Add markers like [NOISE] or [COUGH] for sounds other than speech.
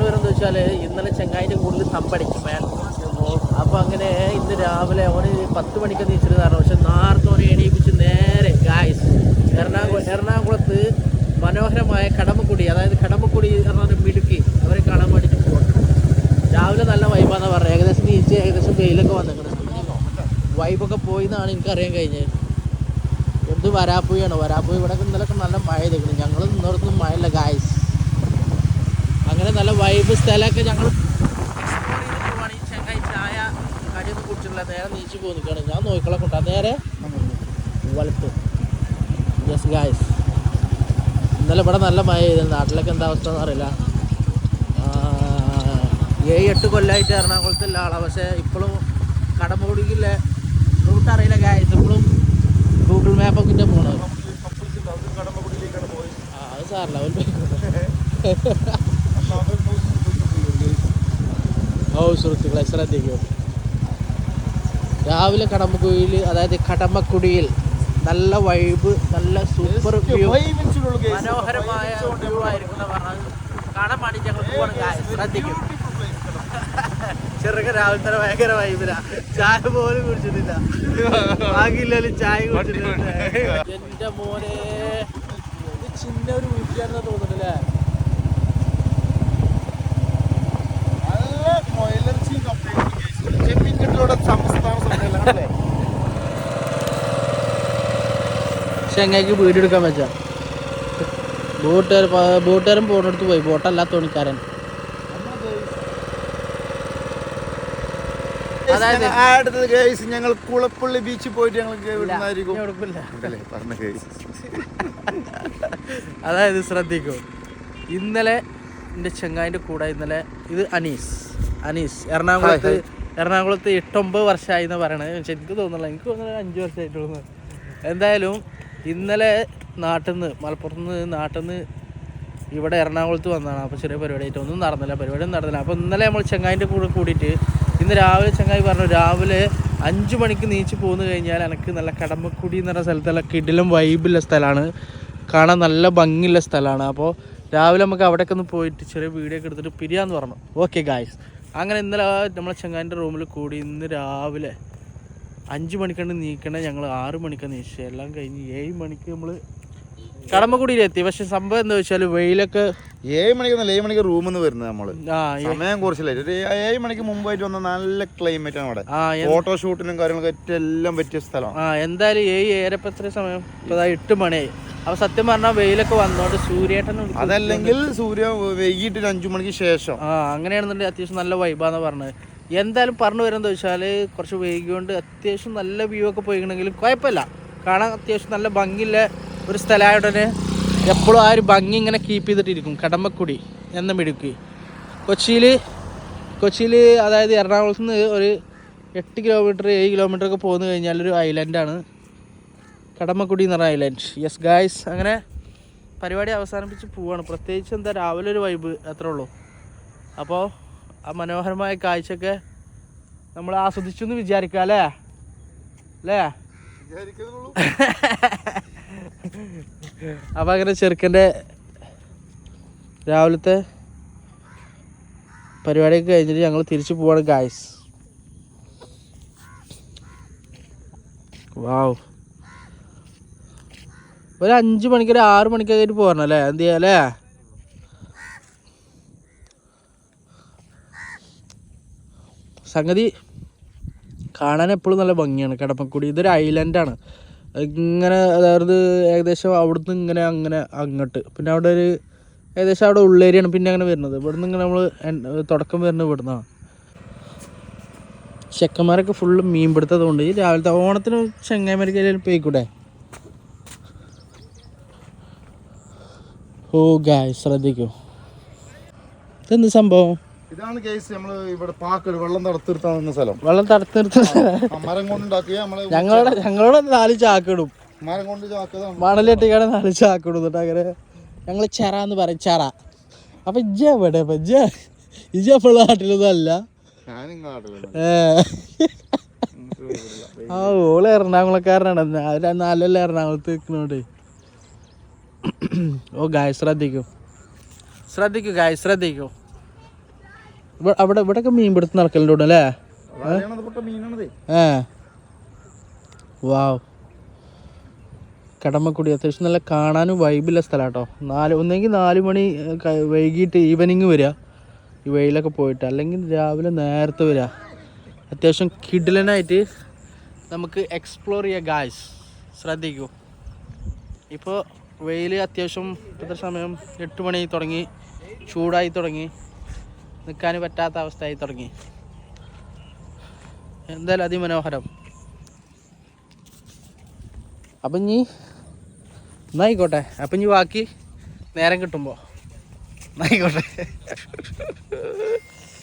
പറഞ്ഞു വരുന്നത് വെച്ചാൽ ഇന്നലെ ചെങ്ങായിന്റെ കൂടുതൽ തമ്പടിക്കും മേൽ അപ്പോൾ അങ്ങനെ ഇന്ന് രാവിലെ അവന് പത്ത് മണിക്ക് നീച്ചിരുന്നാണ് പക്ഷെ നാർത്തോനെ എണീപ്പിച്ച് നേരെ ഗായസ് എറണാകുളം എറണാകുളത്ത് മനോഹരമായ കടമക്കുടി അതായത് കടമക്കുടി പറഞ്ഞാൽ മിടുക്കി അവരെ കാണാൻ വേണ്ടിയിട്ട് പോകണം രാവിലെ നല്ല വൈബാന്ന് പറഞ്ഞത് ഏകദേശം നീച്ച് ഏകദേശം വെയിലൊക്കെ വന്നിട്ടുണ്ട് വൈബൊക്കെ പോയി എന്നാണ് എനിക്കറിയാൻ കഴിഞ്ഞത്. എന്ത് വരാപ്പുഴയാണ്? വരാപ്പുഴ ഇവിടെ ഇന്നലെ നല്ല മഴ ചെയ്തേക്കുന്നത് ഞങ്ങൾ ഇന്നോടൊന്നും മഴയല്ല ഗായസ് അങ്ങനെ നല്ല വൈബ് സ്ഥലമൊക്കെ ഞങ്ങൾ ചെങ്ങായി ചായ കടിയൊന്നും കുടിച്ചിട്ടില്ല നേരെ നീച്ച് പോയി നിൽക്കുകയാണ് ഞാൻ നോക്കിക്കളെ കൊണ്ടാ നേരെ വലത്ത്. യെസ് ഗായ്സ് ഇന്നലെ ഇവിടെ നല്ല മഴ ചെയ്തിരുന്നു നാട്ടിലൊക്കെ എന്താ അവസ്ഥ എന്ന് അറിയില്ല. ഏഴ് എട്ട് കൊല്ലമായിട്ട് എറണാകുളത്തുള്ള ആളാണ് പക്ഷേ ഇപ്പോഴും കടമുടിക്കില്ല റൂട്ട് അറിയില്ല ഗായ്സ് ഇപ്പോഴും ഗൂഗിൾ മാപ്പൊക്കെ ഇട്ട് പോണത്. ആ അത് സാറില്ല. ഓ സുഹൃത്തുക്കളെ ശ്രദ്ധിക്കൂ. രാവിലെ കടമ്പക്കുഴിയിൽ അതായത് കടമ്പക്കുടിയിൽ നല്ല വൈബ് നല്ല സൂപ്പർ വ്യൂ മനോഹരമായ വ്യൂ ആയിരിക്കും എന്ന് പറഞ്ഞത് കാണാൻ വേണ്ടി ഞങ്ങൾ. ശ്രദ്ധിക്കും. ചെറുക്കൻ രാവിലെ തന്നെ ഭയങ്കര വൈബില ചായ പോലും കുടിച്ചിട്ടില്ല. ബാക്കിയില്ലാലും ചായ കുടിച്ചിട്ടില്ല. എന്റെ മോനെ ഇത് ചിന്ന ഒരു വീട്ടിലാണെന്ന് തോന്നുന്നില്ലേ ചെങ്ങായിക്ക് വീടെടുക്കാൻ വെച്ചാ. ബോട്ടുകാർ ബോട്ടുകാരൻ പോണെടുത്ത് പോയി. ബോട്ടല്ല തോണിക്കാരൻ അടുത്തത് ഞങ്ങൾ കുളപ്പള്ളി ബീച്ചിൽ പോയിട്ട് ഞങ്ങൾ [LAUGHS] അതായത് ശ്രദ്ധിക്കൂ. ഇന്നലെ എന്റെ ചെങ്ങായിന്റെ കൂടെ ഇന്നലെ ഇത് അനീസ്. അനീസ്. എറണാകുളത്ത് എറണാകുളത്ത് എട്ടൊമ്പത് വർഷമായി എന്ന് പറയണത്. പക്ഷെ എനിക്ക് തോന്നുന്നില്ല. എനിക്ക് തോന്നുന്നത് അഞ്ച് വർഷമായിട്ടുള്ളൂ എന്തായാലും ഇന്നലെ നാട്ടിൽ നിന്ന് മലപ്പുറത്ത് നിന്ന് നാട്ടിൽ നിന്ന് ഇവിടെ എറണാകുളത്ത് വന്നതാണ്. അപ്പോൾ ചെറിയ പരിപാടിയായിട്ട് ഒന്നും നടന്നില്ല. പരിപാടിയൊന്നും നടന്നില്ല. അപ്പോൾ ഇന്നലെ നമ്മൾ ചെങ്ങായിന്റെ കൂടെ കൂടിയിട്ട് ഇന്ന് രാവിലെ ചെങ്ങായി പറഞ്ഞു രാവിലെ അഞ്ച് മണിക്ക് നീച്ച് പോന്നു കഴിഞ്ഞാൽ എനിക്ക് നല്ല കടമ്പക്കുടി എന്ന് പറഞ്ഞ സ്ഥലത്തുള്ള കിടിലും വൈബുള്ള സ്ഥലമാണ്. കാണാൻ നല്ല ഭംഗിയുള്ള സ്ഥലമാണ്. അപ്പോൾ രാവിലെ നമുക്ക് അവിടെയൊക്കെ ഒന്ന് പോയിട്ട് ചെറിയ വീഡിയോ ഒക്കെ എടുത്തിട്ട് പിരിയാന്ന് പറഞ്ഞു. ഓക്കെ ഗായ്സ് അങ്ങനെ ഇന്നലെ നമ്മളെ ചെങ്ങാന്റെ റൂമിൽ കൂടി ഇന്ന് രാവിലെ അഞ്ച് മണിക്കാണ് നീക്കണേ. ഞങ്ങൾ ആറ് മണിക്കാണ് നീച്ചത് എല്ലാം കഴിഞ്ഞ് ഏഴ് മണിക്ക് നമ്മൾ കടമ്പക്കുടിയിലെത്തി പക്ഷെ സംഭവം എന്താ വെച്ചാൽ വെയിലൊക്കെ ഏഴ് മണിക്കൊന്നല്ല ഏഴ് മണിക്ക് റൂമിൽ നിന്ന് വരുന്നത് നമ്മൾ. സമയം കുറച്ചില്ല. ഒരു ഏഴ് മണിക്ക് മുമ്പായിട്ട് വന്ന നല്ല ക്ലൈമറ്റ് ആണ് അവിടെ. ഫോട്ടോ ഷൂട്ടിനും കാര്യങ്ങളൊക്കെ ഏറ്റവും എല്ലാം പറ്റിയ സ്ഥലമാണ്. ആ എന്തായാലും ഏഴ് ഏഴരപ്പം എത്ര സമയം? എട്ട് മണിയായി അപ്പൊ സത്യം പറഞ്ഞാൽ വെയിലൊക്കെ വന്നോണ്ട് സൂര്യേട്ടൻ അതല്ലെങ്കിൽ സൂര്യ വൈകിട്ട് ഒരു അഞ്ചു മണിക്ക് ശേഷം. ആ അങ്ങനെയാണെന്നുണ്ടെങ്കിൽ അത്യാവശ്യം നല്ല വൈബാന്ന് പറഞ്ഞത്. എന്തായാലും പറഞ്ഞു വരുന്നത് വെച്ചാൽ കുറച്ച് വൈകിയോണ്ട് അത്യാവശ്യം നല്ല വ്യൂ ഒക്കെ പോയിക്കണമെങ്കിലും കുഴപ്പമില്ല. കാണാൻ അത്യാവശ്യം നല്ല ഭംഗിയുള്ള ഒരു സ്ഥലമായിട്ട് എപ്പോഴും ആ ഒരു ഭംഗി ഇങ്ങനെ കീപ്പ് ചെയ്തിട്ടിരിക്കും. കടമ്പക്കുടി എന്ന മിടുക്കി. കൊച്ചിയിൽ കൊച്ചിയിൽ അതായത് എറണാകുളത്ത് നിന്ന് ഒരു എട്ട് കിലോമീറ്റർ ഏഴ് കിലോമീറ്റർ ഒക്കെ പോന്നു കഴിഞ്ഞാൽ ഒരു ഐലൻഡാണ് കടമ്മക്കുടി എന്ന് പറഞ്ഞ ഐലൻഡ് യെസ് ഗായ്സ് അങ്ങനെ പരിപാടി അവസാനിപ്പിച്ച് പോവാണ്. പ്രത്യേകിച്ച് എന്താ രാവിലെ ഒരു വൈബ് അത്രേ ഉള്ളൂ. അപ്പോൾ ആ മനോഹരമായ കാഴ്ചയൊക്കെ നമ്മൾ ആസ്വദിച്ചു എന്ന് വിചാരിക്കാം അല്ലേ? അല്ലേ? അപ്പോൾ അങ്ങനെ ചെറുക്കന്റെ രാവിലത്തെ പരിപാടിയൊക്കെ കഴിഞ്ഞിട്ട് ഞങ്ങൾ തിരിച്ചു പോവാണ് ഗായ്സ് വാവ് ഒരു അഞ്ച് മണിക്ക് ഒരു ആറ് മണിക്കൊക്കെ ആയിട്ട് പോരണം അല്ലേ? എന്ത് ചെയ്യാം അല്ലേ? സംഗതി കാണാൻ എപ്പോഴും നല്ല ഭംഗിയാണ്. കടപ്പക്കുടി ഇതൊരു ഐലൻഡാണ് ഇങ്ങനെ അതായത് ഏകദേശം അവിടുന്ന് ഇങ്ങനെ അങ്ങനെ അങ്ങോട്ട്. പിന്നെ അവിടെ ഒരു ഏകദേശം അവിടെ ഉള്ളേരിയാണ് പിന്നെ അങ്ങനെ വരുന്നത്. ഇവിടുന്ന് ഇങ്ങനെ നമ്മൾ തുടക്കം വരുന്നത് ഇവിടുന്നാണ് ചെക്കന്മാരൊക്കെ ഫുള്ള് മീൻ പിടുത്തതുകൊണ്ട് ഈ രാവിലത്തെ ഓണത്തിന് ചെങ്ങായിമാർക്ക് പോയിക്കൂടെ? ഓ ഗായ് ശ്രദ്ധിക്കൂ. ഇതെന്ത് സംഭവം? ഇതാണ് കേസ് നമ്മൾ ഇവിടെ പാക്കട് വെള്ളം തടുത്തിരുത്താവുന്ന സ്ഥലം. വെള്ളം തടുത്തിരുത്ത മരം കൊണ്ടുണ്ടാക്കിയ നമ്മൾ [LAUGHS] ഞങ്ങളുടെ ഞങ്ങളുടെ നാല് ചാക്കിടും. മരം കൊണ്ട് ചാക്കതാണ് മണലെട്ടിക്കാണ് നാല് ചാക്കിടും എന്നിട്ട് അങ്ങനെ ഞങ്ങൾ ചെറ എന്ന് പറയും ചെറ. അപ്പൊ ഇജ്ജ എവിടെ? അപ്പൊ ഇജ്ജ ഇജ്ജ അപ്പോൾ നാട്ടിലൊന്നും അല്ല. ആ ഓൾ എറണാകുളക്കാരനാണ്. നാലല്ല എറണാകുളത്ത് നിൽക്കുന്നോണ്ട് ഓ ഗായ് ശ്രദ്ധിക്കും. ശ്രദ്ധിക്കൂ ഗായ് ശ്രദ്ധിക്കൂ. അവിടെ ഇവിടെയൊക്കെ മീൻ പിടുത്തം നടക്കലുണ്ട് അല്ലേ? ഏ? വാവ്. കടമക്കുടി അത്യാവശ്യം നല്ല കാണാനും വൈബില്ല സ്ഥലം കേട്ടോ നാല് ഒന്നെങ്കിൽ നാല് മണി വൈകിട്ട് ഈവനിങ് വരിക ഈ വെയിലൊക്കെ പോയിട്ട്. അല്ലെങ്കിൽ രാവിലെ നേരത്തെ വരിക അത്യാവശ്യം കിഡിലനായിട്ട് നമുക്ക് എക്സ്പ്ലോർ ചെയ്യാം ഗായ്സ് ശ്രദ്ധിക്കൂ. ഇപ്പോൾ വെയിൽ അത്യാവശ്യം ഇപ്പോഴത്തെ സമയം എട്ട് മണി തുടങ്ങി ചൂടായി തുടങ്ങി. നിൽക്കാൻ പറ്റാത്ത അവസ്ഥയായി തുടങ്ങി. എന്തായാലും അതിമനോഹരം. അപ്പം ഇനി എന്നായിക്കോട്ടെ. അപ്പം ഇനി ബാക്കി നേരം കിട്ടുമ്പോൾ എന്നായിക്കോട്ടെ.